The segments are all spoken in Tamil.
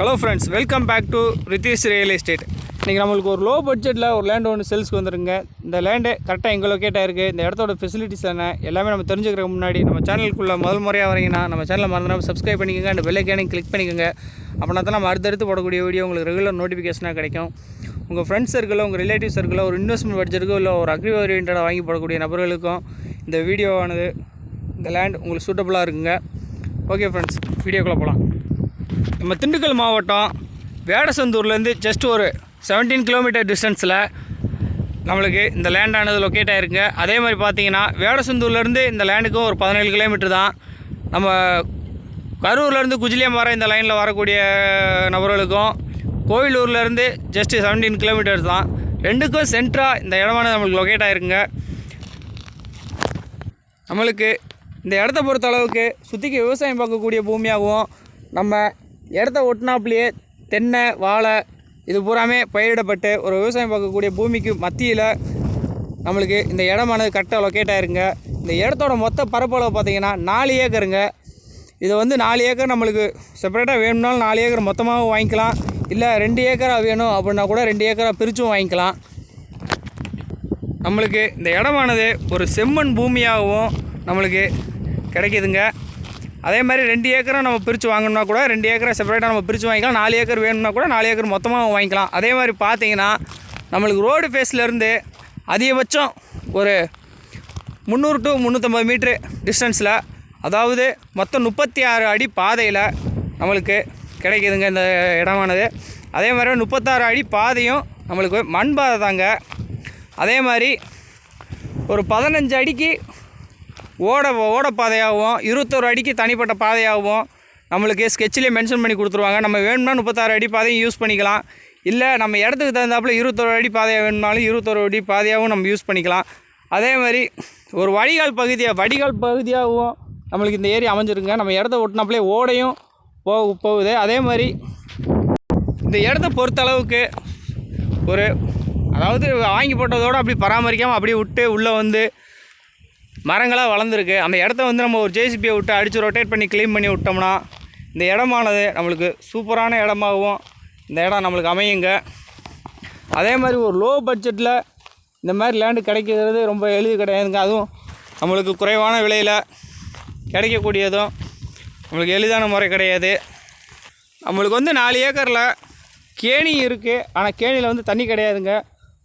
Hello friends welcome back to Ritheesh real estate இன்றைக்கி நம்மளுக்கு ஒரு லோ பட்ஜெட்டில் ஒரு லேண்ட் ஒன்று சேல்ஸ்க்கு வந்துருங்க இந்த லேண்டு கரெக்டாக எங்கே லொக்கேட் ஆயிருக்கு இந்த இடத்தோட ஃபெசிலிட்டிஸ் என்ன எல்லாமே நம்ம தெரிஞ்சுக்கிறதுக்கு முன்னாடி நம்ம சேனலுக்குள்ளே முதல் முறையாக வரீங்கன்னா நம்ம சேனலை மறந்துடாமல் சப்ஸ்கிரைப் பண்ணிக்கோங்க அந்த பெல்லைக்கானே கிளிக் பண்ணிக்கோங்க. அப்படின்னா தான் நம்ம அடுத்தடுத்து போடக்கூடிய வீடியோ உங்களுக்கு ரெகுலர் நோட்டிஃபிகேஷனாக கிடைக்கும். உங்கள் ஃப்ரெண்ட்ஸ் சர்க்கிளோ உங்கள் ரிலேட்டிவ் சர்க்கிளோ ஒரு இன்வெஸ்ட்மெண்ட் பட்ஜெட்டுக்கோ இல்லை ஒரு அக்ரி ஓரியன்டாக வாங்கி போடக்கூடிய நபர்களுக்கும் இந்த வீடியோவானது இந்த லேண்ட் உங்களுக்கு சூட்டபுளாக இருக்குங்க. ஓகே ஃப்ரெண்ட்ஸ் வீடியோக்குள்ளே போகலாம் நம்ம திண்டுக்கல் மாவட்டம் வேடசந்தூர்லேருந்து ஜஸ்ட் ஒரு 17 கிலோமீட்டர் டிஸ்டன்ஸில் நம்மளுக்கு இந்த லேண்டானது லொக்கேட் ஆகிருக்குங்க அதே மாதிரி பார்த்தீங்கன்னா வேடசந்தூர்லேருந்து இந்த லேண்டுக்கும் ஒரு பதினேழு கிலோமீட்டர் தான். நம்ம கரூர்லேருந்து குஜிலியம் வர இந்த லைனில் வரக்கூடிய நபர்களுக்கும் கோவிலூர்லேருந்து ஜஸ்ட் 17 கிலோமீட்டர்ஸ் தான். ரெண்டுக்கும் சென்ட்ராக இந்த இடமானது நம்மளுக்கு லொக்கேட் ஆகிருக்குங்க நம்மளுக்கு இந்த இடத்த பொறுத்த அளவுக்கு சுற்றிக்கு விவசாயம் பார்க்கக்கூடிய பூமியாகவும் நம்ம இடத்த ஒட்டினாப்புலேயே தென்னை வாழை இது பூராமே பயிரிடப்பட்டு ஒரு விவசாயம் பார்க்கக்கூடிய பூமிக்கு மத்தியில் நம்மளுக்கு இந்த இடமானது கரெக்டாக லொக்கேட் ஆயிருங்க. இந்த இடத்தோட மொத்த பரப்பளவு பார்த்திங்கன்னா நாலு ஏக்கருங்க. இது வந்து நாலு ஏக்கர் நம்மளுக்கு செப்பரேட்டாக வேணும்னாலும் நாலு ஏக்கர் மொத்தமாகவும் வாங்கிக்கலாம். இல்லை ரெண்டு ஏக்கராக வேணும் அப்படின்னா கூட ரெண்டு ஏக்கராக பிரித்தும் வாங்கிக்கலாம். நம்மளுக்கு இந்த இடமானது ஒரு செம்மண் பூமியாகவும் நம்மளுக்கு கிடைக்கிதுங்க. அதே மாதிரி ரெண்டு ஏக்கரும் நம்ம பிரித்து வாங்கணும்னா கூட ரெண்டு ஏக்கரை செப்பரேட்டாக நம்ம பிரித்து வாங்கிக்கலாம். நாலு ஏக்கர் வேணும்னா கூட நாலு ஏக்கர் மொத்தமாக வாங்கிக்கலாம். அதே மாதிரி பார்த்தீங்கன்னா நம்மளுக்கு ரோடு ஃபேஸ்லேருந்து அதிகபட்சம் ஒரு முந்நூறு டு முந்நூற்றம்பது மீட்ரு டிஸ்டன்ஸில் அதாவது மொத்தம் முப்பத்தி ஆறு அடி பாதையில் நம்மளுக்கு கிடைக்குதுங்க இந்த இடமானது. அதே மாதிரி முப்பத்தாறு அடி பாதையும் நம்மளுக்கு மண் பாதை தாங்க. அதே மாதிரி ஒரு பதினஞ்சு அடிக்கு ஓட ஓட பாதையாகவும் இருபத்தோரு அடிக்கு தனிப்பட்ட பாதையாகவும் நம்மளுக்கு ஸ்கெட்சிலே மென்ஷன் பண்ணி கொடுத்துருவாங்க. நம்ம வேணும்னா முப்பத்தாறு அடி பாதையும் யூஸ் பண்ணிக்கலாம். இல்லை நம்ம இடத்துக்கு தகுந்தாப்பில் இருபத்தோரு அடி பாதையாக வேணும்னாலும் இருபத்தோரு அடி பாதையாகவும் நம்ம யூஸ் பண்ணிக்கலாம். அதே மாதிரி ஒரு வடிகால் பகுதியாக வடிகால் பகுதியாகவும் நம்மளுக்கு இந்த ஏரியா அமைஞ்சிருங்க நம்ம இடத்த ஒட்டினாப்புலே ஓடையும் போக போகுது. அதே மாதிரி இந்த இடத்த பொறுத்தளவுக்கு ஒரு அதாவது வாங்கி போட்டதோடு அப்படி பராமரிக்காமல் அப்படியே விட்டு உள்ளே வந்து மரங்களாக வளர்ந்துருக்கு. அந்த இடத்த வந்து நம்ம ஒரு ஜேசிபியை விட்டு அடித்து ரொட்டேட் பண்ணி க்ளீன் பண்ணி விட்டோம்னா இந்த இடமானது நம்மளுக்கு சூப்பரான இடமாகவும் இந்த இடம் நம்மளுக்கு அமையுங்க. அதே மாதிரி ஒரு லோ பட்ஜெட்டில் இந்த மாதிரி லேண்டு கிடைக்கிறது ரொம்ப எளிது கிடையாதுங்க. அதுவும் நம்மளுக்கு குறைவான விலையில் கிடைக்கக்கூடியதும் நம்மளுக்கு எளிதான முறை கிடையாது. நம்மளுக்கு வந்து நாலு ஏக்கரில் கேணி இருக்குது ஆனால் கேணியில் வந்து தண்ணி கிடையாதுங்க.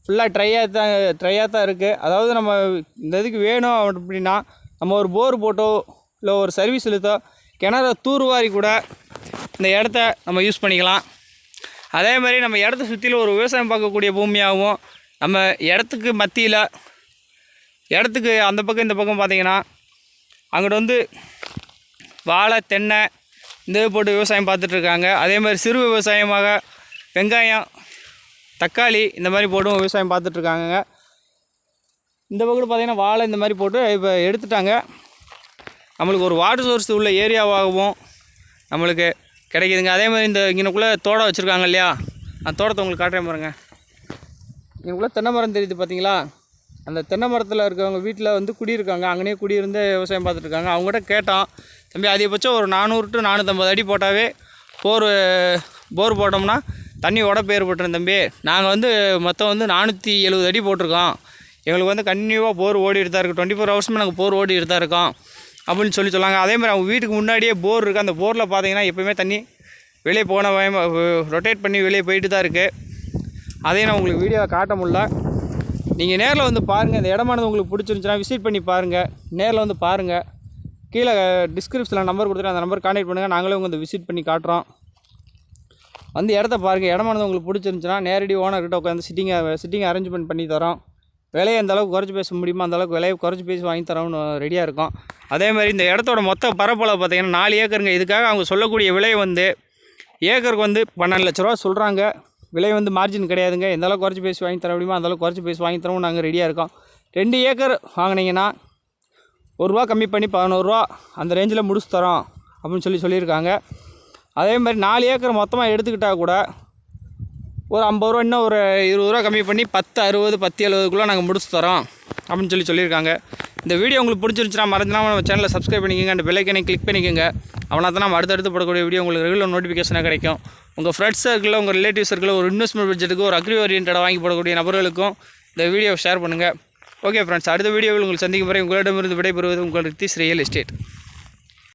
ஃபுல்லாக ட்ரையாக தான் ட்ரையாக தான் இருக்குது அதாவது நம்ம இந்த இதுக்கு வேணும் அப்படின்னா நம்ம ஒரு போர் போட்டோ இல்லை ஒரு சர்வீஸ் இழுத்தோ கிணற தூர்வாரி கூட இந்த இடத்த நம்ம யூஸ் பண்ணிக்கலாம். அதே மாதிரி நம்ம இடத்த சுற்றிலும் ஒரு விவசாயம் பார்க்கக்கூடிய பூமியாகவும் நம்ம இடத்துக்கு மத்தியில் இடத்துக்கு அந்த பக்கம் இந்த பக்கம் பார்த்தீங்கன்னா அங்கிட்ட வந்து வாழை தென்னை இந்த போட்டு விவசாயம் பார்த்துட்ருக்காங்க அதே மாதிரி சிறு விவசாயமாக வெங்காயம் தக்காளி இந்த மாதிரி போட்டும் விவசாயம் பார்த்துட்ருக்காங்க இந்த பக்கம் பார்த்திங்கன்னா வாழை இந்த மாதிரி போட்டு இப்போ எடுத்துட்டாங்க. நம்மளுக்கு ஒரு வாட்டர் சோர்ஸ் உள்ள ஏரியாவாகவும் நம்மளுக்கு கிடைக்கிதுங்க. அதே மாதிரி இந்த இங்கனக்குள்ளே தோட்டம் வச்சுருக்காங்க இல்லையா? அந்த தோட்டத்தை உங்களுக்கு காட்டுறேன் பாருங்கள் இங்கனக்குள்ளே தென்னை மரம் தெரியுது பார்த்தீங்களா அந்த தென்னை மரத்தில் இருக்கிறவங்க வீட்டில் வந்து குடியிருக்காங்க. அங்கேயே குடியிருந்து விவசாயம் பார்த்துட்ருக்காங்க. அவங்ககிட்ட கேட்டோம் தம்பி அதிகபட்சம் ஒரு நானூறு டு நானூற்றம்பது அடி போட்டாவே போர் போர் போட்டோம்னா தண்ணி உடப்பு ஏற்பட்டுரும் தம்பி. நாங்கள் வந்து மொத்தம் வந்து நானூற்றி எழுபது அடி போட்டிருக்கோம். எங்களுக்கு வந்து கண்டினியூவாக போர் ஓடிட்டு தான் இருக்குது டுவெண்ட்டி ஃபோர் ஹவர்ஸுமே நாங்கள் போர் ஓடிட்டு தான் இருக்கோம் அப்படின்னு சொல்லி சொன்னாங்க. அதே மாதிரி அவங்க வீட்டுக்கு முன்னாடியே போர் இருக்குது அந்த போரில் பார்த்தீங்கன்னா எப்போயுமே தண்ணி வெளியே போன ரொட்டேட் பண்ணி வெளியே போயிட்டு தான் இருக்குது அதையும் நான் உங்களுக்கு வீடியோவை காட்ட முடில நீங்கள் நேரில் வந்து பாருங்கள் இந்த இடமானது உங்களுக்கு பிடிச்சிருந்துச்சுன்னா விசிட் பண்ணி பாருங்கள் நேரில் வந்து பாருங்கள் கீழே டிஸ்கிரிப்ஷனில் நம்பர் கொடுத்துட்டு அந்த நம்பர் கான்டாக்ட் பண்ணுங்கள் நாங்களே உங்களுக்கு விசிட் பண்ணி காட்டுறோம். வந்து இடத்த பாருங்கள் இடமானது உங்களுக்கு பிடிச்சிருந்துச்சுன்னா நேரடி ஓனர்கிட்ட உட்காந்து சிட்டிங்கை சிட்டிங் அரேஞ்ச்மெண்ட் பண்ணி தரோம். விலையை அந்தளவுக்கு குறைச்சி பேச முடியுமோ? அந்தளவுக்கு விலையை குறைச்சி பேசி வாங்கி தரோம்னு ரெடியாக இருக்கும். அதே மாதிரி இந்த இடத்தோட மொத்த பரப்பளவு பார்த்தீங்கன்னா நாலு ஏக்கருங்க. இதுக்காக அவங்க சொல்லக்கூடிய விலை வந்து ஏக்கருக்கு வந்து பன்னெண்டு லட்ச ரூபா சொல்கிறாங்க விலை வந்து மார்ஜின் கிடையாதுங்க. எந்தளவுக்கு குறைச்சி பேசி வாங்கி தர முடியுமோ அந்தளவுக்கு குறைச்சி பேசி வாங்கி தரவும் நாங்கள் ரெடியாக இருக்கோம். ரெண்டு ஏக்கர் வாங்கினீங்கன்னா ஒரு ரூபா கம்மி பண்ணி பதினோருவா அந்த ரேஞ்சில் முடிச்சு தரோம் அப்படின்னு சொல்லி சொல்லியிருக்காங்க. அதே மாதிரி நாலு ஏக்கர் மொத்தமாக எடுத்துக்கிட்டால் கூட ஒரு ஐம்பது ரூபா இன்னும் ஒரு இருபது ரூபா கம்மி பண்ணி பத்து அறுபது பத்து எழுபதுக்குள்ளே நாங்கள் முடிச்சு தரோம் அப்படின்னு சொல்லி சொல்லியிருக்காங்க. இந்த வீடியோ உங்களுக்கு பிடிச்சிருந்துச்சுன்னா மறந்துடாமல் நம்ம சேனலை சப்ஸ்கிரைப் பண்ணிக்கோங்க. அந்த பெல்லைக்கனை கிளிக் பண்ணிக்கோங்க. அவனால் தான் நம்ம அடுத்தடுத்து போடக்கூடிய வீடியோ உங்களுக்கு ரெகுலர் நோட்டிஃபிகேஷனாக கிடைக்கும். உங்கள் ஃப்ரெண்ட்ஸ் சர்க்கிளில் உங்கள் ரிலேட்டிவ் சர்க்கிளில் ஒரு இன்வெஸ்ட்மெண்ட் பட்ஜெட்டுக்கு ஒரு அக்ரி ஓரியன்டாக வாங்கி போடக்கூடிய நபர்களுக்கும் இந்த வீடியோவை ஷேர் பண்ணுங்கள் ஓகே ஃப்ரெண்ட்ஸ் அடுத்த வீடியோவில் உங்களுக்கு சந்திக்கும் வரை உங்களிடமிருந்து விடைபெறுவது உங்கள் ரித்திஸ் ரியல் எஸ்டேட்